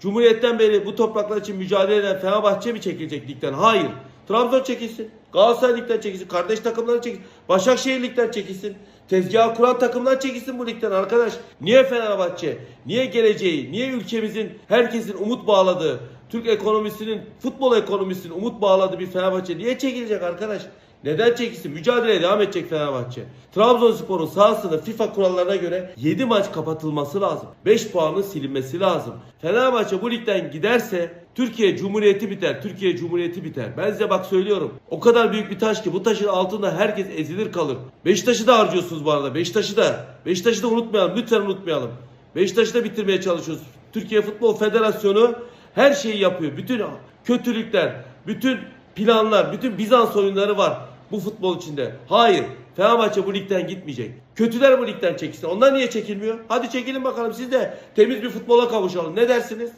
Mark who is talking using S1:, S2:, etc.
S1: Cumhuriyetten beri bu topraklar için mücadele eden Fenerbahçe mi çekilecek ligden? Hayır. Trabzon çekilsin. Galatasaray ligden çekilsin. Kardeş takımları çekilsin. Başakşehir ligden çekilsin. Tezgahı kuran takımlar çekilsin bu ligden arkadaş. Niye Fenerbahçe? Niye geleceği? Niye ülkemizin herkesin umut bağladığı, Türk ekonomisinin, futbol ekonomisinin umut bağladığı bir Fenerbahçe niye çekilecek arkadaş? Neden çekilsin? Mücadeleye devam edecek Fenerbahçe. Trabzonspor'un sahasını FIFA kurallarına göre 7 maç kapatılması lazım. 5 puanın silinmesi lazım. Fenerbahçe bu ligden giderse Türkiye Cumhuriyeti biter. Türkiye Cumhuriyeti biter. Ben size bak söylüyorum. O kadar büyük bir taş ki bu taşın altında herkes ezilir kalır. Beşiktaş'ı da harcıyorsunuz bu arada. Beşiktaş'ı da. Beşiktaş'ı da unutmayalım. Lütfen unutmayalım. Beşiktaş'ı da bitirmeye çalışıyoruz. Türkiye Futbol Federasyonu her şeyi yapıyor. Bütün kötülükler, bütün planlar, bütün Bizans oyunları var bu futbol içinde. Hayır. Fenerbahçe bu ligden gitmeyecek. Kötüler bu ligden çekilsin. Onlar niye çekilmiyor? Hadi çekilin bakalım siz de temiz bir futbola kavuşalım. Ne dersiniz?